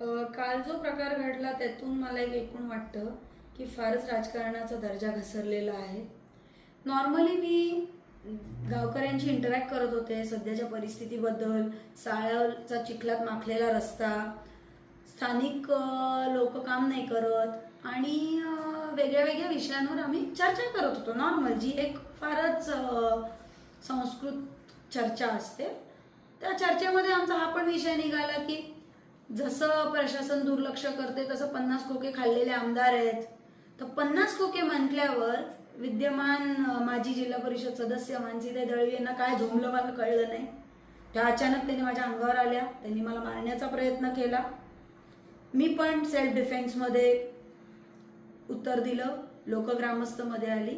काल जो प्रकार घडला त्यातून मला एक एकूण वाटतं की फारच राजकारणाचा दर्जा घसरलेला आहे. नॉर्मली मी गावकऱ्यांशी इंटरॅक्ट करत होते सध्याच्या परिस्थितीबद्दल साळ्याचा चिखलात माखलेला रस्ता स्थानिक लोक काम नाही करत आणि वेगळ्या वेगळ्या विषयांवर आम्ही चर्चा करत होतो. नॉर्मल जी एक फारच संस्कृत चर्चा असते. त्या चर्चेमध्ये आमचा हा पण विषय निघाला की जसं प्रशासन दुर्लक्ष करते तसं पन्नास खोके खाल्लेले आमदार आहेत. तर पन्नास खोके म्हटल्यावर विद्यमान माजी जिल्हा परिषद सदस्य मानसीताई दळवी यांना काय झोमलं मला कळलं नाही. त्या अचानक त्यांनी माझ्या अंगावर आल्या. त्यांनी मला मारण्याचा प्रयत्न केला. मी पण सेल्फ डिफेन्समध्ये उत्तर दिलं. लोक ग्रामस्थमध्ये आली.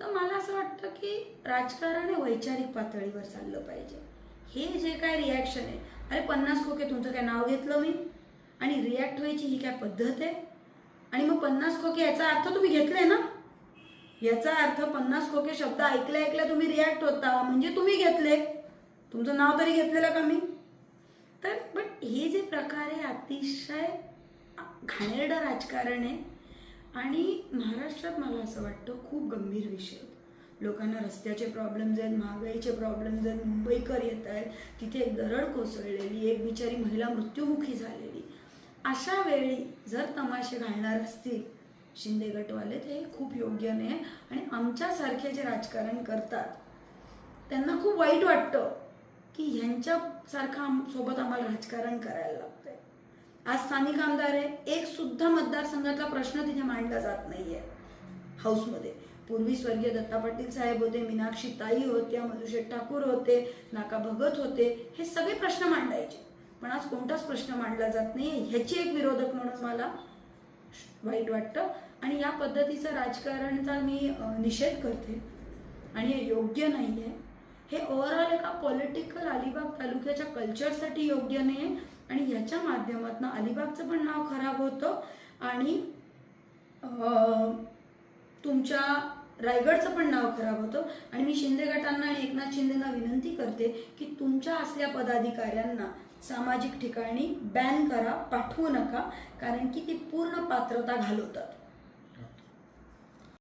तर मला असं वाटतं की राजकारण हे वैचारिक पातळीवर चाललं पाहिजे. हे जे काय रिॲक्शन आहे अरे पन्नास खोके तुमचं काय नाव घेतलं मी? आणि रिॲक्ट व्हायची ही काय पद्धत आहे? आणि मग पन्नास खोके याचा अर्थ तुम्ही घेतले ना? याचा अर्थ पन्नास खोके शब्द ऐकल्या ऐकल्या तुम्ही रिॲक्ट होता म्हणजे तुम्ही घेतले. तुमचं नाव तरी घेतलेलं का मी? तर बट हे जे प्रकार आहे अतिशय घाणेरडं राजकारण आहे. आणि महाराष्ट्रात मला असं वाटतं खूप गंभीर विषय होतो. लोकांना रस्त्याचे प्रॉब्लेम्स आहेत महागाईचे प्रॉब्लेम्स आहेत मुंबईकर येत आहेत तिथे एक दरड कोसळलेली एक बिचारी महिला मृत्युमुखी झालेली. अशा वेळी जर तमाशे घालणार असतील शिंदे गटवाले ते खूप योग्य नाही आणि आमच्यासारखे जे राजकारण करतात त्यांना खूप वाईट वाटतं की ह्यांच्यासारखं आम सोबत आम्हाला राजकारण करायला लागतंय. आज स्थानिक आमदार आहे एक सुद्धा मतदारसंघातला प्रश्न तिथे मांडला जात नाही आहे हाऊसमध्ये. पूर्वी स्वर्गीय दत्ता पाटील साहेब होते मीनाक्षी ताई होत्या मधुशेठ ठाकूर होते नाका भगत होते हे सगळे प्रश्न मांडायचे. पण आज कोणताच प्रश्न मांडला जात नाही ह्याची एक विरोधक म्हणून मला वाईट वाटतं. आणि या पद्धतीचं राजकारणचा मी निषेध करते. आणि हे योग्य नाही आहे हे ओव्हरऑल एका पॉलिटिकल अलिबाग तालुक्याच्या कल्चरसाठी योग्य नाही आहे आणि ह्याच्या माध्यमातून अलिबागचं पण नाव खराब होतं. आणि तुमच्या रायगडचं पण नाव खराब होतं. आणि मी शिंदे गटांना आणि एकनाथ शिंदेना विनंती करते की तुमच्या असल्या पदाधिकाऱ्यांना सामाजिक ठिकाणी बॅन करा पाठवू नका कारण की ती पूर्ण पात्रता घालवतात.